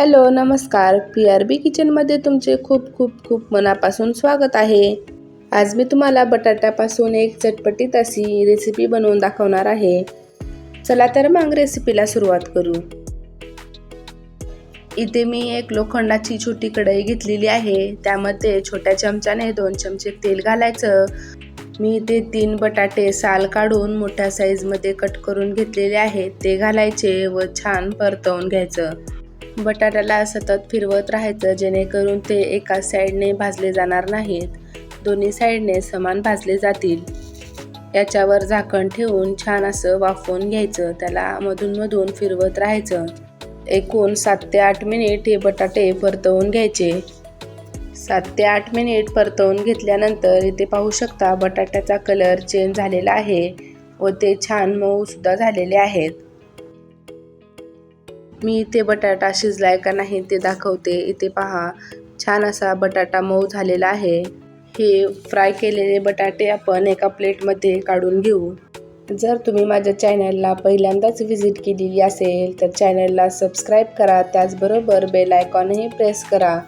Hello नमस्कार. P R B किचनमध्ये तुमचे खूप खूप खूप मनापासून स्वागत आहे. आज मी तुम्हाला बटाट्यापासून एक चटपटीत अशी रेसिपी बनवून दाखवणार आहे. चला तर मग रेसिपीला सुरुवात करू. इथे मी एक लोखंडाची छोटी कढई घेतलेली आहे. त्यामध्ये छोट्या चमच्याने दोन चमचे तेल घालायचं. मी इथे तीन बटाटे साल काढून मोठ्या साईजमध्ये कट करून घेतलेले आहेत. ते घालायचे व छान परतवून घ्यायचं. बटाट्याला सतत फिरवत राहायचं जेणेकरून ते एका साईडने भाजले जाणार नाहीत. दोन्ही साईडने समान भाजले जातील. याच्यावर झाकण ठेवून छान असं वाफवून घ्यायचं. त्याला मधून मधून फिरवत राहायचं. एकूण सात ते आठ मिनिट हे बटाटे परतवून घ्यायचे. सात ते आठ मिनिट परतवून घेतल्यानंतर इथे पाहू शकता बटाट्याचा कलर चेंज झालेला आहे व ते छान मऊ सुद्धा झालेले आहेत. मी इथे बटाटा शिजलाय का नाही ते दाखवते. इथे पहा छान असा बटाटा मऊ झालेला आहे. हे फ्राय केलेले बटाटे आपण एका प्लेटमध्ये काढून घेऊ. जर तुम्ही माझ्या चॅनलला पहिल्यांदाच व्हिजिट केलेली असेल तर चॅनलला सबस्क्राईब करा. त्याचबरोबर बेल आयकॉनही प्रेस करा.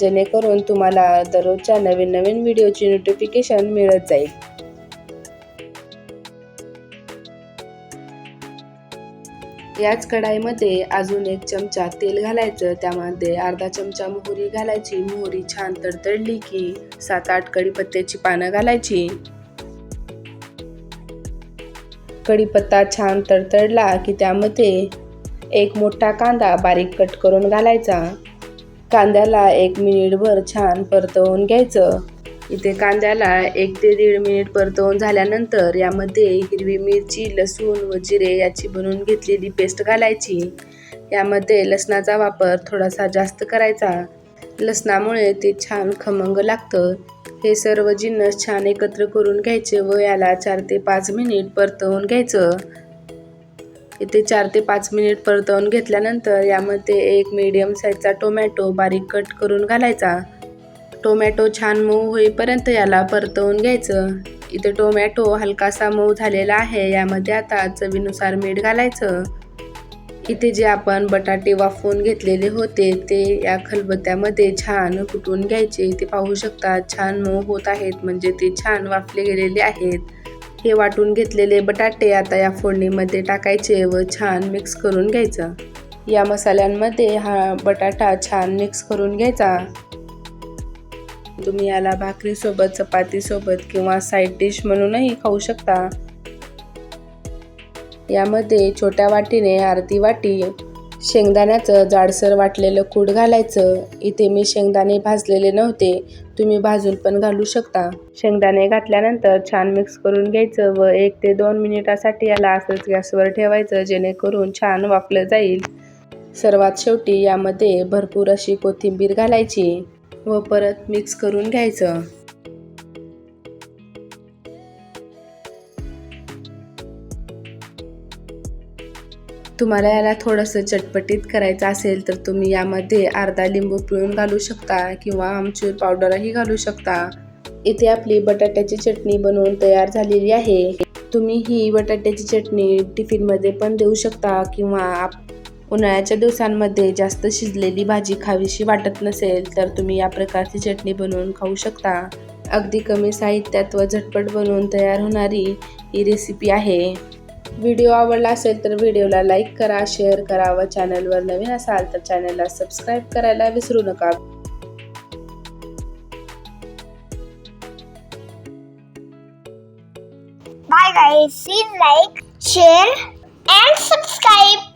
जेणेकरून तुम्हाला दररोजच्या नवीन नवीन व्हिडिओची नोटिफिकेशन मिळत जाईल. याच कढाईमध्ये अजून एक चमचा तेल घालायचं. त्यामध्ये अर्धा चमचा मोहरी घालायची. मोहरी छान तडतडली की सात आठ कढीपत्त्याची पानं घालायची. कढीपत्ता छान तडतडला की त्यामध्ये एक मोठा कांदा बारीक कट करून घालायचा. कांद्याला एक मिनिटभर छान परतवून घ्यायचं. इथे कांद्याला एक ते दीड मिनिट परतवून झाल्यानंतर यामध्ये हिरवी मिरची लसूण व जिरे याची बनवून घेतलेली पेस्ट घालायची. यामध्ये लसणाचा वापर थोडासा जास्त करायचा. लसणामुळे ते छान खमंग लागतं. हे सर्व जिन्नस छान एकत्र करून घ्यायचे व याला चार ते पाच मिनिट परतवून घ्यायचं. इथे चार ते पाच मिनिट परतवून घेतल्यानंतर यामध्ये एक मीडियम साईजचा टोमॅटो बारीक कट करून घालायचा. टोमॅटो छान मऊ होईपर्यंत याला परतवून घ्यायचं. इथे टोमॅटो हलकासा मऊ झालेला आहे यामध्ये आता चवीनुसार मीठ घालायचं. इथे जे आपण बटाटे वाफवून घेतलेले होते ते या खलबत्त्यामध्ये छान कुटून घ्यायचे. ते पाहू शकता छान मऊ होत आहेत म्हणजे ते छान वाफले गेलेले आहेत. हे वाटून घेतलेले बटाटे आता या फोडणीमध्ये टाकायचे व छान मिक्स करून घ्यायचं. या मसाल्यांमध्ये हा बटाटा छान मिक्स करून घ्यायचा. तुम्ही याला भाकरीसोबत चपातीसोबत किंवा साईड डिश म्हणूनही खाऊ शकता. यामध्ये छोट्या वाटीने अर्धी वाटी शेंगदाण्याचं जाडसर वाटलेलं कूट घालायचं. इथे मी शेंगदाणे भाजलेले नव्हते तुम्ही भाजून पण घालू शकता. शेंगदाणे घातल्यानंतर छान मिक्स करून घ्यायचं व एक ते दोन मिनिटासाठी याला असंच गॅसवर ठेवायचं जेणेकरून छान वाफलं जाईल. सर्वात शेवटी यामध्ये भरपूर अशी कोथिंबीर घालायची. व परत मिक्स करून घ्यायचं. तुम्हाला याला थोडंसं चटपटीत करायचं असेल तर तुम्ही यामध्ये अर्धा लिंबू पिळून घालू शकता किंवा आमचूर पावडरही घालू शकता. इथे आपली बटाट्याची चटणी बनवून तयार झालेली आहे. तुम्ही ही बटाट्याची चटणी टिफिनमध्ये पण देऊ शकता किंवा उन्हाळ्याच्या दिवसांमध्ये जास्त शिजलेली भाजी खावीशी वाटत नसेल तर तुम्ही या प्रकारची चटणी बनवून खाऊ शकता. अगदी कमी साहित्यात व झटपट बनवून तयार होणारी ही रेसिपी आहे. व्हिडिओ आवडला असेल तर व्हिडिओला लाईक करा शेअर करा व चॅनलवर नवीन असाल तर चॅनलला सबस्क्राईब करायला विसरू नका. Bye guys. Please like share and subscribe